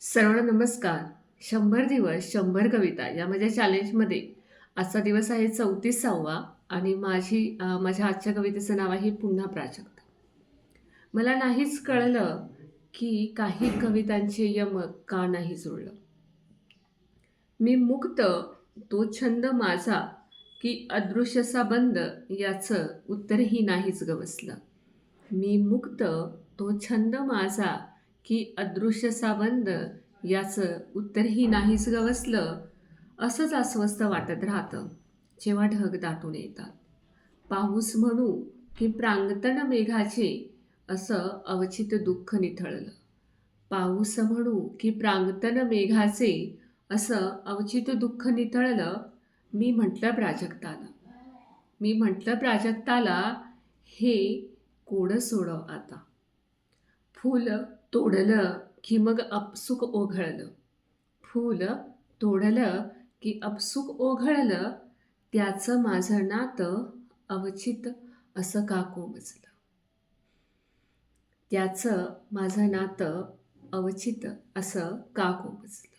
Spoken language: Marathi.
सर्वांना नमस्कार. शंभर दिवस शंभर कविता या माझ्या चॅलेंजमध्ये आजचा दिवस आहे चौतीसावा आणि माझी माझ्या आजच्या कवितेचं नाव आहे पुन्हा प्राजक्त. मला नाहीच कळलं की काही कवितांचे यमक का नाही जुळलं. मी मुक्त तो छंद माझा की अदृश्यसा बंद याचं उत्तरही नाहीच गवसलं. मी मुक्त तो छंद माझा की अदृश्य साबंद याचं उत्तरही नाहीच गवसलं असंच अस्वस्थ वाटत राहतं. जेव्हा ढग दाटून येतात. पाऊस म्हणू की प्रांगतण मेघाचे असं अवचित दुःख निथळलं. पाऊस म्हणू की प्रांगतन मेघाचे असं अवचित दुःख निथळलं मी म्हटलं प्राजक्ताला. मी म्हटलं प्राजक्ताला हे कोडं सोडव आता? फुलं तोडलं की मग अपसुक ओघळलं. फूल तोडलं की अपसुक ओघळलं त्याचं माझं नातं अवचित असं का कोमजलं त्याचं माझं नातं अवचित असं का कोमजलं